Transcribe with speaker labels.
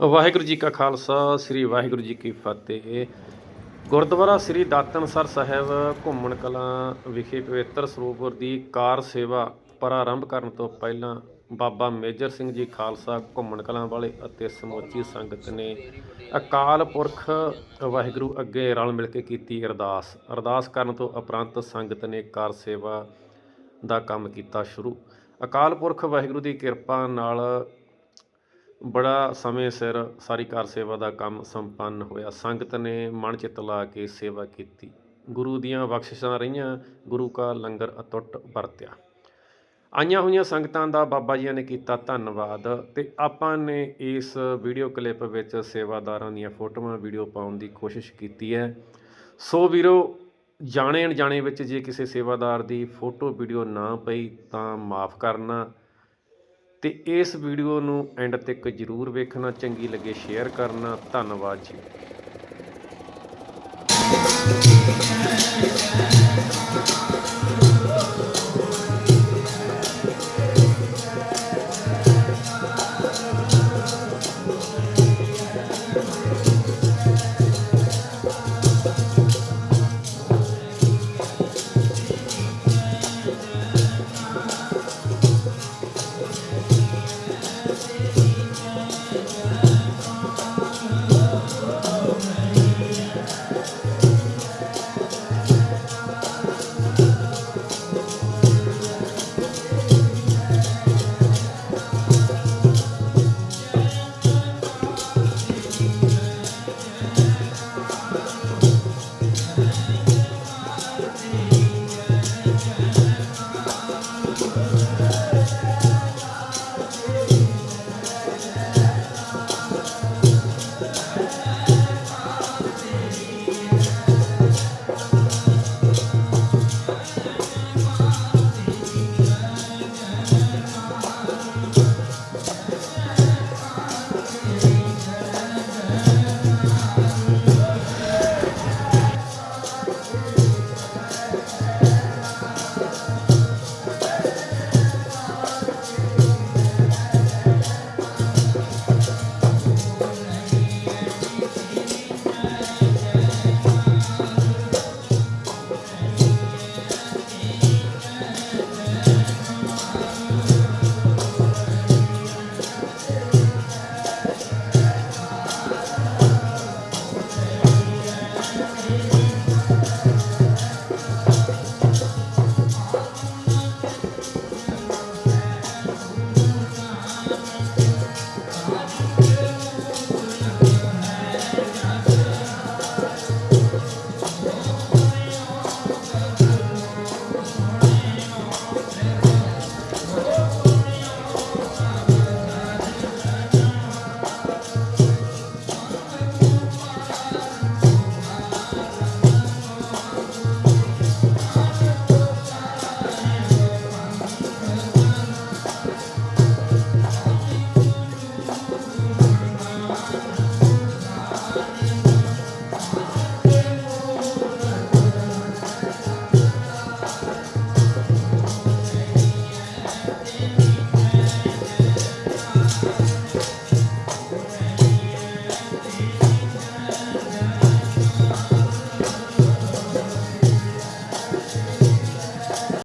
Speaker 1: ਵਾਹਿਗੁਰੂ ਜੀ ਕਾ ਖਾਲਸਾ, ਸ੍ਰੀ ਵਾਹਿਗੁਰੂ ਜੀ ਕੀ ਫਤਿਹ। ਗੁਰਦੁਆਰਾ ਸ੍ਰੀ ਦਾਤਨਸਰ ਸਾਹਿਬ ਘੁੰਮਣ ਕਲਾਂ ਵਿਖੇ ਪਵਿੱਤਰ ਸਰੋਵਰ ਦੀ ਕਾਰ ਸੇਵਾ ਪ੍ਰਾਰੰਭ ਕਰਨ ਤੋਂ ਪਹਿਲਾਂ ਬਾਬਾ ਮੇਜਰ ਸਿੰਘ ਜੀ ਖਾਲਸਾ ਘੁੰਮਣ ਕਲਾਂ ਵਾਲੇ ਅਤੇ ਸਮੁੱਚੀ ਸੰਗਤ ਨੇ ਅਕਾਲ ਪੁਰਖ ਵਾਹਿਗੁਰੂ ਅੱਗੇ ਰਲ ਮਿਲ ਕੇ ਕੀਤੀ ਅਰਦਾਸ। ਅਰਦਾਸ ਕਰਨ ਤੋਂ ਉਪਰੰਤ ਸੰਗਤ ਨੇ ਕਾਰ ਸੇਵਾ ਦਾ ਕੰਮ ਕੀਤਾ ਸ਼ੁਰੂ। ਅਕਾਲ ਪੁਰਖ ਵਾਹਿਗੁਰੂ ਦੀ ਕਿਰਪਾ ਨਾਲ ਬੜਾ ਸਮੇਂ ਸਿਰ ਸਾਰੀ ਕਾਰ ਸੇਵਾ ਦਾ ਕੰਮ ਸੰਪੰਨ ਹੋਇਆ। ਸੰਗਤ ਨੇ ਮਨ ਚਿੱਤ ਲਾ ਕੇ ਸੇਵਾ ਕੀਤੀ। ਗੁਰੂ ਦੀਆਂ ਬਖਸ਼ਿਸ਼ਾਂ ਰਹੀਆਂ, ਗੁਰੂ ਕਾ ਲੰਗਰ ਅਟੁੱਟ ਵਰਤਿਆ। ਆਈਆਂ ਹੋਈਆਂ ਸੰਗਤਾਂ ਦਾ ਬਾਬਾ ਜੀ ਨੇ ਕੀਤਾ ਧੰਨਵਾਦ ਤੇ ਆਪਾਂ ਨੇ ਇਸ ਵੀਡੀਓ ਕਲਿੱਪ ਵਿੱਚ ਸੇਵਾਦਾਰਾਂ ਦੀਆਂ ਫੋਟੋਆਂ, ਵੀਡੀਓ ਪਾਉਣ ਦੀ ਕੋਸ਼ਿਸ਼ ਕੀਤੀ ਹੈ। ਸੋ ਵੀਰੋ, ਜਾਣੇ ਅਣਜਾਣੇ ਵਿੱਚ ਜੇ ਕਿਸੇ ਸੇਵਾਦਾਰ ਦੀ ਫੋਟੋ, ਵੀਡੀਓ ਨਾ ਪਈ ਤਾਂ ਮਾਫ ਕਰਨਾ। ਤੇ ਇਸ ਵੀਡੀਓ ਨੂੰ ਐਂਡ ਤੱਕ ਜਰੂਰ ਵੇਖਣਾ ਚੰਗੀ ਲੱਗੇ ਸ਼ੇਅਰ ਕਰਨਾ ਧੰਨਵਾਦ ਜੀ।